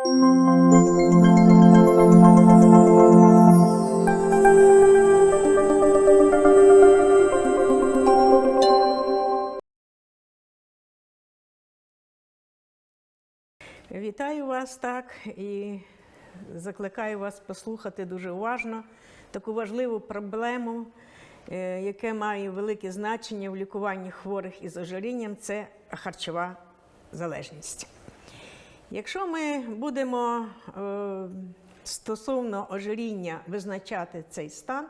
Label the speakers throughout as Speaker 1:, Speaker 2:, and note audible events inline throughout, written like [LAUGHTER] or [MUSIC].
Speaker 1: Вітаю вас так і закликаю вас послухати дуже уважно таку важливу проблему, е, яке має велике значення в лікуванні хворих із ожирінням це харчова залежність. Якщо ми будемо е, стосовно ожиріння визначати цей стан,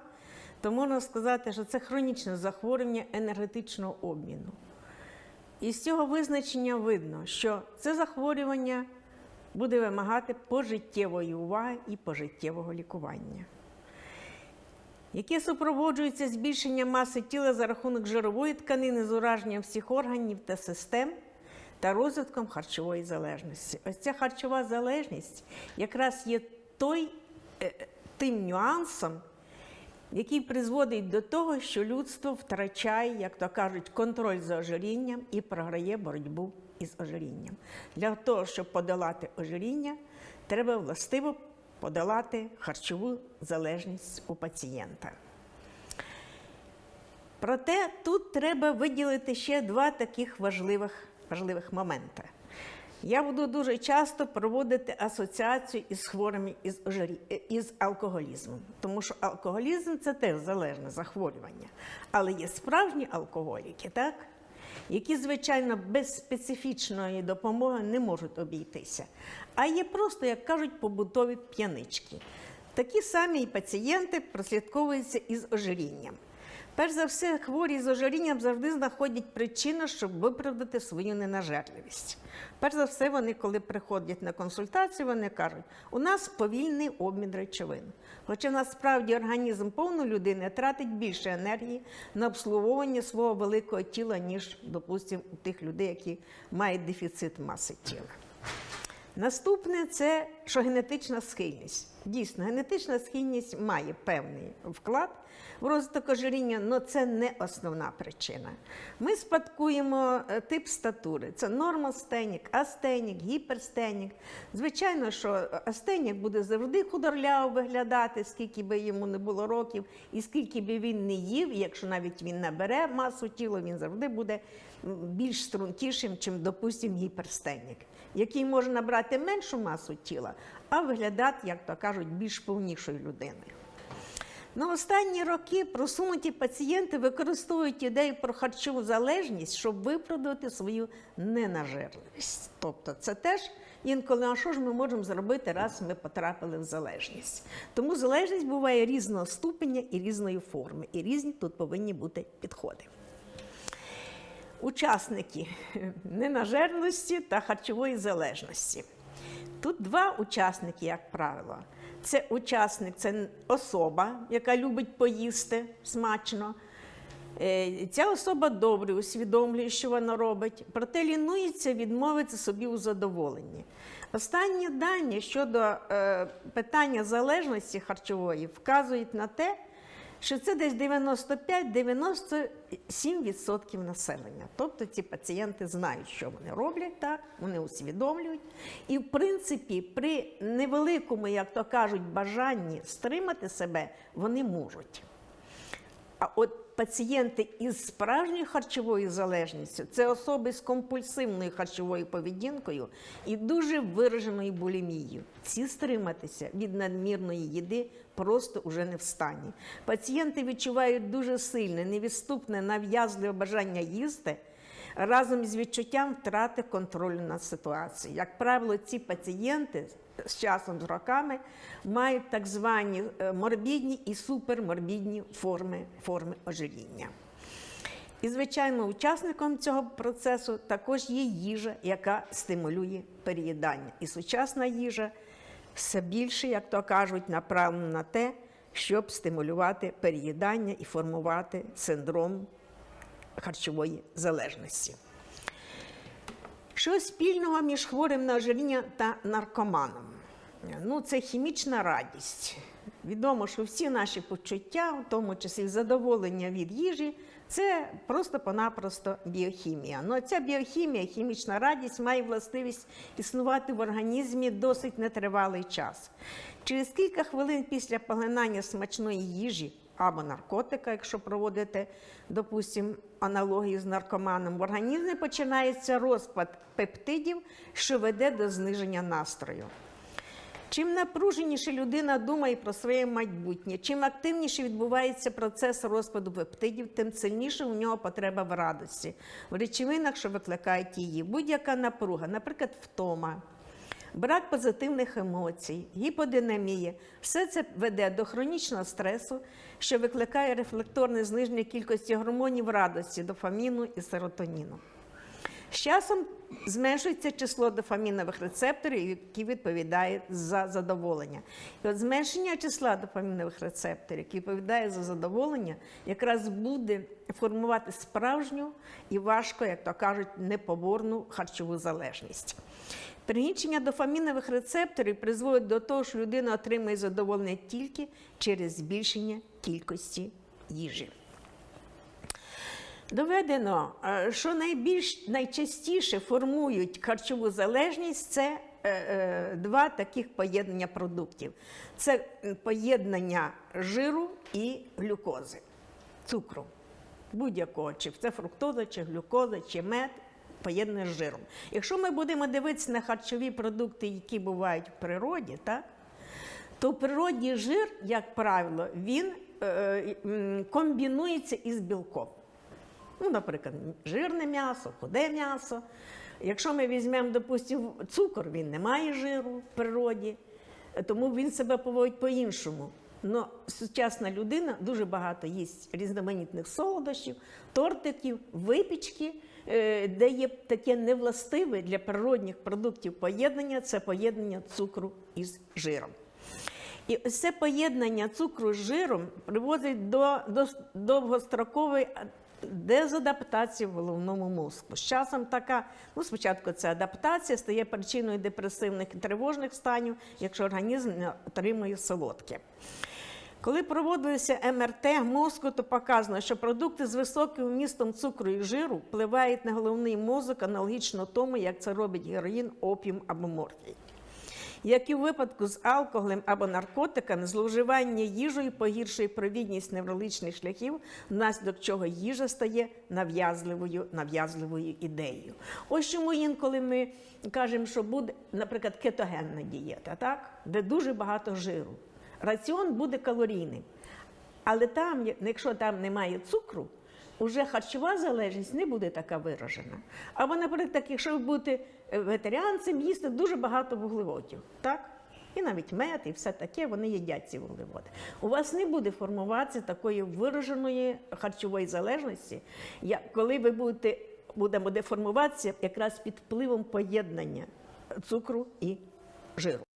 Speaker 1: то можна сказати, що це хронічне захворювання енергетичного обміну. І з цього визначення видно, що це захворювання буде вимагати пожиттєвої уваги і пожиттєвого лікування, яке супроводжується збільшенням маси тіла за рахунок жирової тканини з ураженням всіх органів та систем та розвитком харчової залежності. Ось ця харчова залежність якраз є той, е, тим нюансом, який призводить до того, що людство втрачає, як то кажуть, контроль за ожирінням і програє боротьбу із ожирінням. Для того, щоб подолати ожиріння, треба властиво подолати харчову залежність у пацієнта. Проте тут треба виділити ще два таких важливих, важливих моменти. Я буду дуже часто проводити асоціацію із хворими із, ожирі... із алкоголізмом, тому що алкоголізм це теж залежне захворювання. Але є справжні алкоголіки, так? які, звичайно, без специфічної допомоги не можуть обійтися. А є просто, як кажуть, побутові п'янички. Такі самі і пацієнти прослідковуються із ожирінням. Перш за все, хворі з ожирінням завжди знаходять причину, щоб виправдати свою ненажерливість. Перш за все, вони, коли приходять на консультацію, вони кажуть, у нас повільний обмін речовин. Хоча насправді організм повної людини тратить більше енергії на обслуговування свого великого тіла, ніж, допустимо, у тих людей, які мають дефіцит маси тіла. Наступне це що генетична схильність. Дійсно, генетична схильність має певний вклад в розвиток ожиріння, але це не основна причина. Ми спадкуємо е, тип статури: це нормостенік, астенік, гіперстенік. Звичайно, що астенік буде завжди худорляво виглядати, скільки би йому не було років, і скільки би він не їв, якщо навіть він набере масу тіла, він завжди буде більш стрункішим, чим, допустимо, гіперстенік, який може набрати меншу масу тіла, а виглядати, як то кажуть, більш повнішою людиною. На останні роки просунуті пацієнти використовують ідею про харчову залежність, щоб виправдати свою ненажерливість. Тобто, це теж інколи, а що ж ми можемо зробити, раз ми потрапили в залежність. Тому залежність буває різного ступеня і різної форми, і різні тут повинні бути підходи. Учасники [LAUGHS] ненажерності та харчової залежності. Тут два учасники, як правило. Це учасник, це особа, яка любить поїсти смачно. Е, Ця особа добре усвідомлює, що вона робить, проте лінується відмовити собі у задоволенні. Останні дані щодо е, питання залежності харчової вказують на те, що це десь 95-97% населення. Тобто ці пацієнти знають, що вони роблять так, вони усвідомлюють. І, в принципі, при невеликому, як то кажуть, бажанні стримати себе, вони можуть. А от пацієнти із справжньою харчовою залежністю це особи з компульсивною харчовою поведінкою і дуже вираженою булімією. Ці стриматися від надмірної їди просто уже не в стані. Пацієнти відчувають дуже сильне, невідступне, нав'язливе бажання їсти. Разом з відчуттям втрати контролю над ситуацією. Як правило, ці пацієнти з часом, з роками мають так звані е, морбідні і суперморбідні форми, форми ожиріння. І, звичайно, учасником цього процесу також є їжа, яка стимулює переїдання. І сучасна їжа все більше, як то кажуть, направлена на те, щоб стимулювати переїдання і формувати синдром харчової залежності. Що спільного між хворим на ожиріння та наркоманом? Ну, це хімічна радість. Відомо, що всі наші почуття, в тому числі задоволення від їжі, Це просто-понапросто біохімія. Ну, ця біохімія, хімічна радість має властивість існувати в організмі досить нетривалий час. Через кілька хвилин після поглинання смачної їжі або наркотика, якщо проводити, допустимо, аналогію з наркоманом, в організмі починається розпад пептидів, що веде до зниження настрою. Чим напруженіше людина думає про своє майбутнє, чим активніше відбувається процес розпаду пептидів, тим сильніше у нього потреба в радості, в речовинах, що викликають її. Будь-яка напруга, наприклад, втома, брак позитивних емоцій, гіподинамія, все це веде до хронічного стресу, що викликає рефлекторне зниження кількості гормонів радості, дофаміну і серотоніну. З часом зменшується число дофамінових рецепторів, які відповідають за задоволення. І от зменшення числа дофамінових рецепторів, які відповідають за задоволення, якраз буде формувати справжню і важко, як то кажуть, непоборну харчову залежність. Пригнічення дофамінових рецепторів призводить до того, що людина отримує задоволення тільки через збільшення кількості їжі. Доведено, е, що найбільш найчастіше формують харчову залежність це е, е, два таких поєднання продуктів: це поєднання жиру і глюкози, цукру. Будь-якого, чи це фруктоза, чи глюкоза, чи мед, поєднане з жиром. Якщо ми будемо дивитися на харчові продукти, які бувають в природі, так, то в природі жир, як правило, він комбінується із білком. Ну, наприклад, жирне м'ясо, худе м'ясо. Якщо ми візьмемо, допустимо, цукор, він не має жиру в природі, тому він себе поводить по-іншому. Но сучасна людина дуже багато їсть різноманітних солодощів, тортиків, випічки, е, де є таке невластиве для природних продуктів поєднання це поєднання цукру із жиром. І ось це поєднання цукру з жиром приводить до, до довгострокової дезадаптації в головному мозку. З часом така, ну спочатку це адаптація стає причиною депресивних і тривожних станів, якщо організм не отримує солодке. Коли проводилися МРТ мозку, то показано, що продукти з високим вмістом цукру і жиру впливають на головний мозок аналогічно тому, як це робить героїн, опіум або морфій. Як і у випадку з алкоголем або наркотиками, зловживання їжею погіршує провідність неврологічних шляхів, внаслідок чого їжа стає нав'язливою, нав'язливою ідеєю. Ось чому інколи ми кажемо, що буде, наприклад, кетогенна дієта, так? де дуже багато жиру. Раціон буде калорійним. Але там, якщо там немає цукру, уже харчова залежність не буде така виражена. Або, наприклад, якщо ви будете е, вегетаріанцем, їсти дуже багато вуглеводів, так? І навіть мед, і все таке, вони їдять ці вуглеводи. У вас не буде формуватися такої вираженої харчової залежності, коли ви будете буде, буде формуватися якраз під впливом поєднання цукру і жиру.